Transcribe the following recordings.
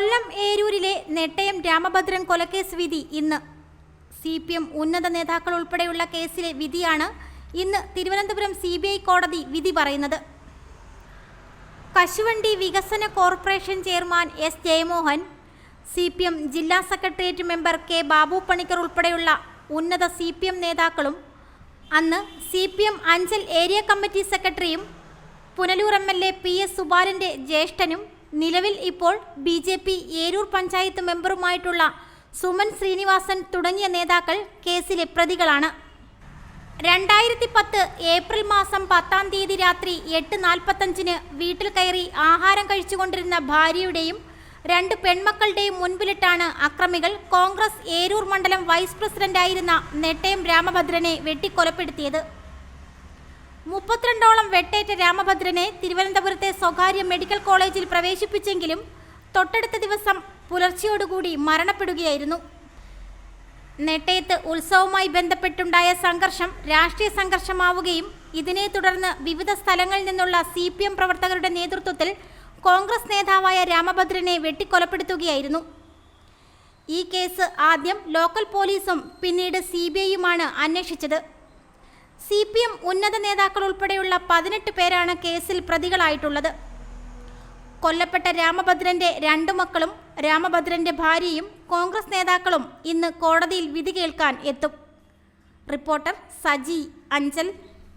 കൊല്ലം ഏരൂരിലെ നെട്ടയം രാമഭദ്രൻ കൊലക്കേസ് വിധി ഇന്ന്. സി പി എം ഉന്നത നേതാക്കൾ ഉൾപ്പെടെയുള്ള കേസിലെ വിധിയാണ് ഇന്ന് തിരുവനന്തപുരം സി ബി ഐ കോടതി വിധി പറയുന്നത്. കശുവണ്ടി വികസന corporation chairman S Jayamohan C P M ജില്ലാ secretariat member K Babu Panicker ഉൾപ്പെടെയുള്ള ഉന്നത സി പി എം നേതാക്കളും അന്ന് C P M Anchal area committee സെക്രട്ടറിയും Punalur M L A P S സുബാലന്റെ ജ്യേഷ്ഠനും നിലവിൽ ഇപ്പോൾ B J P Eroor panchayat മെമ്പറുമായിട്ടുള്ള Suman Srinivasan തുടങ്ങിയ നേതാക്കൾ കേസിലെ പ്രതികളാണ്. രണ്ടായിരത്തി പത്ത് ഏപ്രിൽ മാസം പത്താം തീയതി രാത്രി എട്ട് നാൽപ്പത്തഞ്ചിന് വീട്ടിൽ കയറി ആഹാരം കഴിച്ചുകൊണ്ടിരുന്ന ഭാര്യയുടെയും രണ്ട് പെൺമക്കളുടെയും മുൻപിലിട്ടാണ് അക്രമികൾ കോൺഗ്രസ് ഏരൂർ മണ്ഡലം വൈസ് പ്രസിഡന്റായിരുന്ന നെട്ടയം രാമഭദ്രനെ വെട്ടിക്കൊലപ്പെടുത്തിയത്. മുപ്പത്തിരണ്ടോളം വെട്ടേറ്റ രാമഭദ്രനെ തിരുവനന്തപുരത്തെ സ്വകാര്യ മെഡിക്കൽ കോളേജിൽ പ്രവേശിപ്പിച്ചെങ്കിലും തൊട്ടടുത്ത ദിവസം പുലർച്ചയോടുകൂടി മരണപ്പെടുകയായിരുന്നു. നെട്ടയത്ത് ഉത്സവവുമായി ബന്ധപ്പെട്ടുണ്ടായ സംഘർഷം രാഷ്ട്രീയ സംഘർഷമാവുകയും ഇതിനെ തുടർന്ന് വിവിധ സ്ഥലങ്ങളിൽ നിന്നുള്ള സി പി എം പ്രവർത്തകരുടെ നേതൃത്വത്തിൽ കോൺഗ്രസ് നേതാവായ രാമഭദ്രനെ വെട്ടിക്കൊലപ്പെടുത്തുകയായിരുന്നു. ഈ കേസ് ആദ്യം ലോക്കൽ പോലീസും പിന്നീട് സി ബി ഐയുമാണ് അന്വേഷിച്ചത്. സി പി എം ഉന്നത നേതാക്കൾ ഉൾപ്പെടെയുള്ള പതിനെട്ട് പേരാണ് കേസിൽ പ്രതികളായിട്ടുള്ളത്. കൊല്ലപ്പെട്ട രാമഭദ്രന്റെ രണ്ടു മക്കളും രാമഭദ്രന്റെ ഭാര്യയും കോൺഗ്രസ് നേതാക്കളും ഇന്ന് കോടതിയിൽ വിധി കേൾക്കാൻ എത്തും. Reporter Saji Anchal.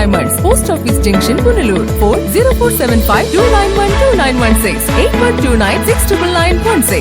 diamonds. Post Office Junction, Punalur. Phone 04752912916 8129